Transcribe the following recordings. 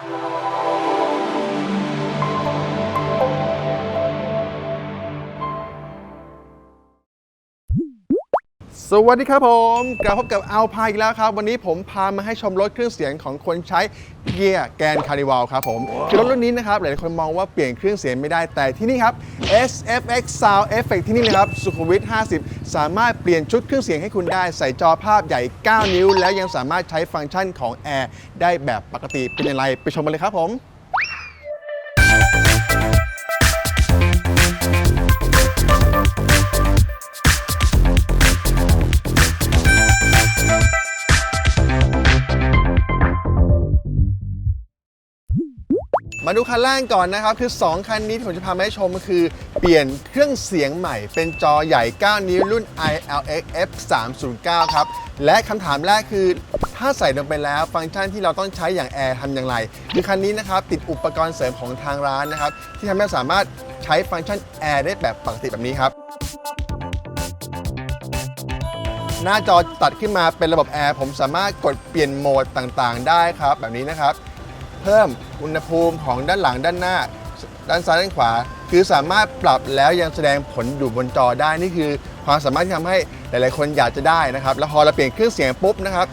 Thank you. สวัสดีครับผมกลับพบกับอัลพายอีกแล้วครับ วันนี้ผมพามาให้ชมรถเครื่องเสียงของคนใช้เกียร์แกนคาริวัลครับผมคือรถรุ่นนี้นะครับ หลายๆคนมองว่าเปลี่ยนเครื่องเสียงไม่ได้แต่ที่นี่ครับ SFX Sound Effect ที่นี่เลยครับ สุขุมวิท 50 สามารถเปลี่ยนชุดเครื่องเสียงให้คุณได้ใส่จอภาพใหญ่ 9 นิ้ว แล้วยังสามารถใช้ฟังก์ชันของแอร์ได้แบบปกติเป็นอย่างไรไปชมกันเลยครับผม มาดูคันแรกก่อนนะครับ คือ 2 คันนี้ที่ผมจะพามาให้ชมก็คือ เปลี่ยนเครื่องเสียงใหม่ เป็นจอใหญ่ 9 นิ้วรุ่น ILX F309 ครับ และคำถามแรกคือ ถ้าใส่ลงไปแล้วฟังก์ชันที่เราต้องใช้อย่างแอร์ทำอย่างไรคือคันนี้นะครับ ติดอุปกรณ์เสริมของทางร้านนะครับ ที่ทำให้สามารถใช้ฟังก์ชันแอร์ได้แบบปกติแบบนี้ครับหน้าจอตัดขึ้นมาเป็นระบบแอร์ผมสามารถกดเปลี่ยนโหมดต่างๆ ได้ครับ แบบนี้นะครับ เพิ่มอุณหภูมิของด้านหลังด้านหน้า ด้านซ้ายด้านขวา คือสามารถปรับแล้วยังแสดงผลอยู่บนจอได้นี่คือ ความสามารถที่ทำให้หลาย ๆ คนอยากจะได้นะครับ แล้วพอเราเปลี่ยนเครื่องเสียงปุ๊บนะครับ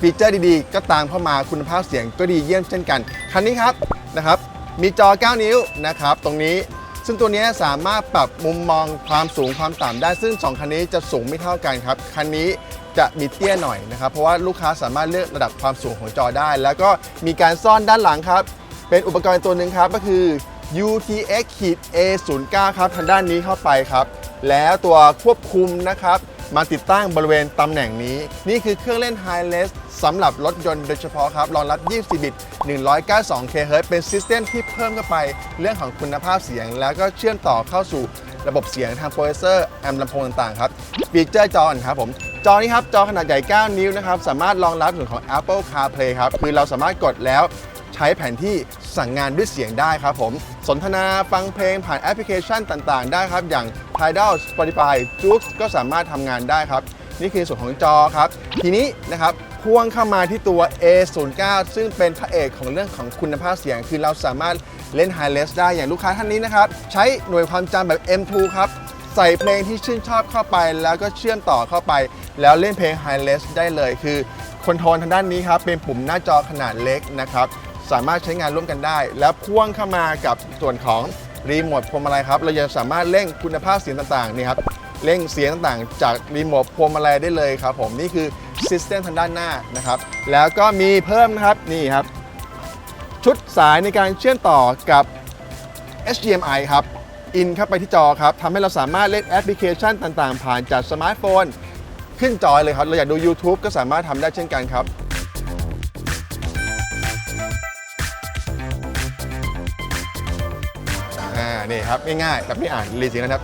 ฟีเจอร์ดีๆ ก็ตามเข้ามาคุณภาพเสียงก็ดีเยี่ยมเช่นกัน คันนี้ครับนะครับมีจอ 9 นิ้วนะครับตรงนี้ซึ่งตัวนี้สามารถปรับมุมมองความสูงความต่ำได้ซึ่ง 2 คันนี้จะสูงไม่เท่ากันครับ คันนี้ จะมีเตี้ยหน่อยนะครับ เพราะว่าลูกค้าสามารถเลือกระดับความสูงของจอได้ แล้วก็มีการซ่อนด้านหลังครับ เป็นอุปกรณ์ตัวหนึ่งครับก็คือ UTX A09 ครับทางด้านนี้เข้าไปครับ แล้วตัวควบคุมนะครับมาติดตั้งบริเวณตำแหน่งนี้ นี่คือเครื่องเล่น High r e s สำหรับรถยนต์โดยเฉพาะครับ รองรับ 24 บิต 192 kHz เป็นซิสเต็มที่เพิ่มเข้าไป เรื่องของคุณภาพเสียง แล้วก็เชื่อมต่อเข้าสู่ ระบบเสียงทางโปรเซสเซอร์แอมป์ลำโพงต่างๆครับฟีเจอร์จอครับผมจอนี้ครับจอขนาดใหญ่ 9 นิ้วนะครับสามารถรองรับส่วนของ Apple CarPlay ครับคือเราสามารถกดแล้วใช้แผนที่สั่งงานด้วยเสียงได้ครับผม สนทนาฟังเพลงผ่านแอปพลิเคชันต่างๆ ได้ครับ อย่าง Tidal Spotify j o o x ก็สามารถทำงานได้ครับ นี่คือส่วนของจอครับ ทีนี้นะครับพ่วงเข้ามาที่ตัว A09 ซึ่งเป็นพระเอกของเรื่องของคุณภาพเสียง คือเราสามารถ เล่น High Res ได้อย่างลูกค้าท่านนี้นะครับ ใช้หน่วยความจำแบบ M2 ครับใส่เพลงที่ชื่นชอบเข้าไปแล้วก็เชื่อมต่อเข้าไป แล้วเล่นเพลง High Res ได้เลยคือคอนโทรลทางด้านนี้ครับ เป็นปุ่มหน้าจอขนาดเล็กนะครับ สามารถใช้งานร่วมกันได้ แล้วพ่วงเข้ามากับส่วนของรีโมทพวงมาลัยครับ เราจะสามารถเร่งคุณภาพเสียงต่างๆนี่ครับเร่งเสียงต่างๆ จากรีโมทพวงมาลัยได้เลยครับผมนี่คือซิสเต็มทางด้านหน้านะครับแล้วก็มีเพิ่มนะครับนี่ครับ ชุดสายในการเชื่อมต่อกับ HDMI ครับ อินเข้าไปที่จอครับทำให้เราสามารถเล่นแอปพลิเคชันต่างๆ ผ่านจากสมาร์ทโฟน ขึ้นจอเลยครับ เราอยากดู YouTube ก็สามารถทำได้เช่นกันครับอ่านี่ครับ ง่ายๆแบบไม่อ่านรีสียงนะครับ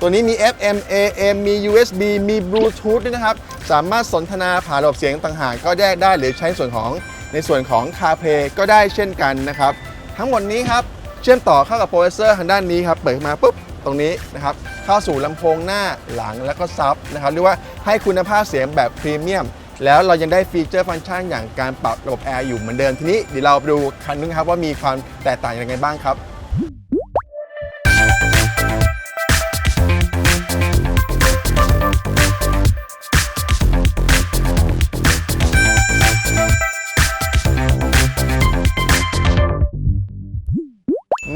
ตัวนี้มี FM AM มี USB มี Bluetooth ด้วยนะครับ สามารถสนทนาผ่านระบบเสียงต่างหากก็แยกได้หรือใช้ส่วนของ ในส่วนของ CarPlay ก็ได้เช่นกันนะครับ ทั้งหมดนี้ครับ เชื่อมต่อเข้ากับโปรเซสเซอร์ทางด้านนี้ครับ เปิดมาปุ๊บ ตรงนี้นะครับ เข้าสู่ลำโพงหน้าหลังแล้วก็ซับนะครับเรียกว่าให้คุณภาพเสียงแบบพรีเมียมแล้วเรายังได้ฟีเจอร์ฟังก์ชันอย่างการปรับระบบแอร์อยู่เหมือนเดิมทีนี้เดี๋ยวเราไปดูคันนึงครับว่ามีความแตกต่างยังไงบ้างครับ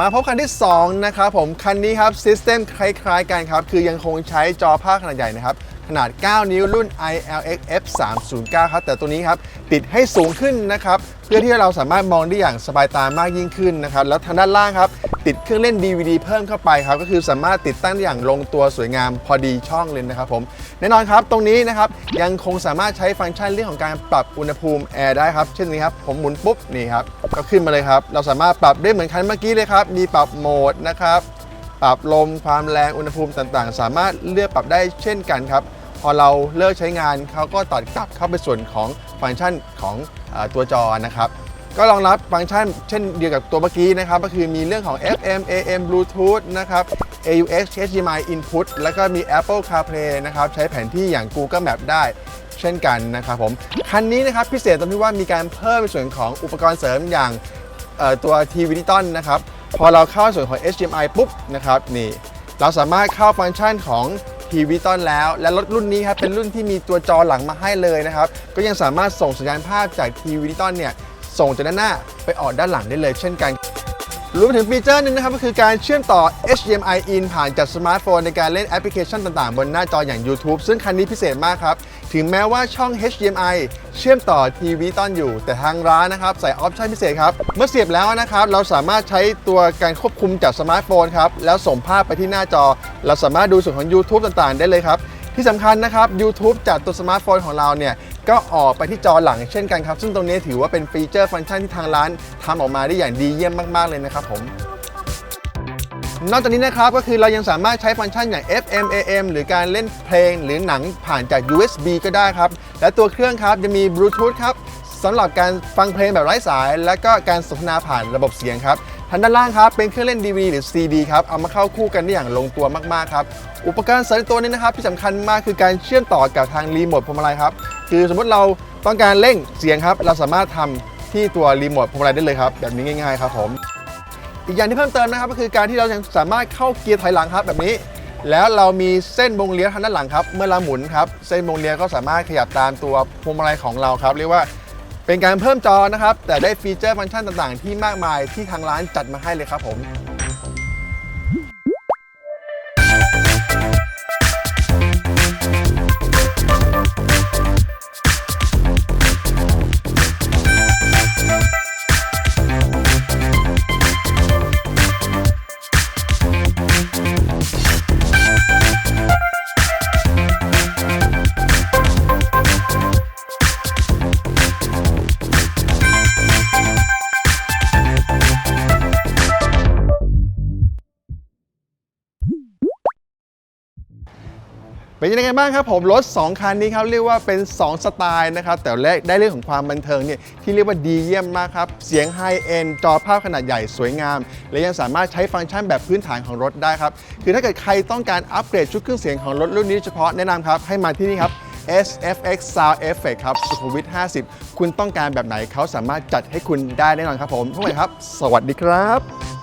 มาพบคันที่ 2 นะครับผม คันนี้ครับซิสเต็มคล้ายๆกันครับ คือยังคงใช้จอภาพขนาดใหญ่นะครับ ขนาด 9 นิ้วรุ่น ILX F309 ครับ แต่ตัวนี้ครับติดให้สูงขึ้นนะครับ เพื่อที่เราสามารถมองได้อย่างสบายตามากยิ่งขึ้นนะครับ แล้วทางด้านล่างครับ ติดเครื่องเล่น DVD เพิ่มเข้าไปครับ ก็คือสามารถติดตั้งได้อย่างลงตัวสวยงามพอดีช่องเลยนะครับผมแน่นอนครับตรงนี้นะครับยังคงสามารถใช้ฟังก์ชันเรื่องของการปรับอุณหภูมิแอร์ได้ครับ เช่นนี้ครับผมหมุนปุ๊บนี่ครับก็ขึ้นมาเลยครับ เราสามารถปรับได้เหมือนคันเมื่อกี้เลยครับมีปรับโหมดนะครับปรับลมความแรงอุณหภูมิต่างๆ สามารถเลือกปรับได้เช่นกันครับ พอเราเลิกใช้งานเขาก็ตัดกลับเข้าไปส่วนของฟังก์ชันของอตัวจอนะครับก็รองรับฟังก์ชันเช่นเดียวกับตัวเมื่อกี้นะครับ ก็คือมีเรื่องของ FM AM Bluetooth นะครับ AUX HDMI Input แล้วก็มี Apple CarPlay นะครับ ใช้แผนที่อย่าง Google Map ได้เช่นกันนะครับผม คันนี้นะครับพิเศษตรงที่ว่ามีการเพิ่มในส่วนของอุปกรณ์เสริมอย่างตัวทีวีดิจิตอลนะครับ พอเราเข้าส่วนของ HDMI ปุ๊บนะครับนี่เราสามารถเข้าฟังก์ชันของ ทีวีดิจิตอนแล้ว และรถรุ่นนี้ครับเป็นรุ่นที่มีตัวจอหลังมาให้เลยนะครับ ก็ยังสามารถส่งสัญญาณภาพจากทีวีดิจิตอนเนี่ยส่งจากด้านหน้าไปออกด้านหลังได้เลยเช่นกัน รวมไปถึงฟีเจอร์หนึงนะครับก็คือการเชื่อมต่อ HDMI in ผ่านจากสมาร์ทโฟนในการเล่นแอปพลิเคชันต่างๆ บนหน้าจออย่าง YouTube ซึ่งคันนี้พิเศษมากครับ ถึงแม้ว่าช่อง HDMI เชื่อมต่อทีวีตอนอยู่ แต่ทางร้านนะครับใส่ออปชั่นพิเศษครับ เมื่อเสียบแล้วนะครับ เราสามารถใช้ตัวการควบคุมจากสมาร์ทโฟนครับ แล้วส่งภาพไปที่หน้าจอ เราสามารถดูส่วนของ YouTube ต่างๆ ได้เลยครับที่สำคัญนะครับ YouTube จากตัวสมาร์ทโฟนของเราเนี่ย ก็ออกไปที่จอหลังเช่นกันครับ ซึ่งตรงนี้ถือว่าเป็นฟีเจอร์ฟังก์ชันที่ทางร้านทำออกมาได้อย่างดีเยี่ยมมาก ๆ เลยนะครับผมนอกจากนี้นะครับก็คือเรายังสามารถใช้ฟังก์ชันอย่าง FM AM หรือการเล่นเพลงหรือหนังผ่านจาก USB ก็ได้ครับ และตัวเครื่องครับจะมีบลูทูธครับสำหรับการฟังเพลงแบบไร้สาย และก็การสนทนาผ่านระบบเสียงครับ ทางด้านล่างครับเป็นเครื่องเล่น DVD หรือ CD ครับเอามาเข้าคู่กันได้อย่างลงตัวมากๆครับอุปกรณ์เสริมตัวนี้นะครับที่สำคัญมากคือการเชื่อมต่อกับทางรีโมทพวงมาลัยครับคือสมมติเราต้องการเร่งเสียงครับเราสามารถทำที่ตัวรีโมทพวงมาลัยได้เลยครับแบบนี้ง่ายๆครับผมอีกอย่างที่เพิ่มเติมนะครับก็คือการที่เราสามารถเข้าเกียร์ถอยหลังครับแบบนี้ แล้วเรามีเส้นวงเลี้ยวทางด้านหลังครับเมื่อเราหมุนครับเส้นวงเลี้ยวก็สามารถขยับตามตัวพวงมาลัยของเราครับเรียกว่า เป็นการเพิ่มจอนะครับ แต่ได้ฟีเจอร์ฟังก์ชันต่างๆ ที่มากมายที่ทางร้านจัดมาให้เลยครับผม เป็นยังไงบ้างครับผมรถ 2 คันนี้ครับเรียกว่าเป็น 2 สไตล์นะครับ แต่แรกได้เรื่องของความบันเทิงเนี่ยที่เรียกว่าดีเยี่ยมมากครับ เสียงไฮเอ็นจอภาพขนาดใหญ่สวยงาม และยังสามารถใช้ฟังก์ชันแบบพื้นฐานของรถได้ครับ คือถ้าเกิดใครต้องการอัปเกรดชุดเครื่องเสียงของรถรุ่นนี้เฉพาะแนะนำครับ ให้มาที่นี่ครับ SFX Sound Effect ครับสุขุมวิท 50 คุณต้องการแบบไหนเขาสามารถจัดให้คุณได้แน่นอนครับผมพวกเราครับ สวัสดีครับ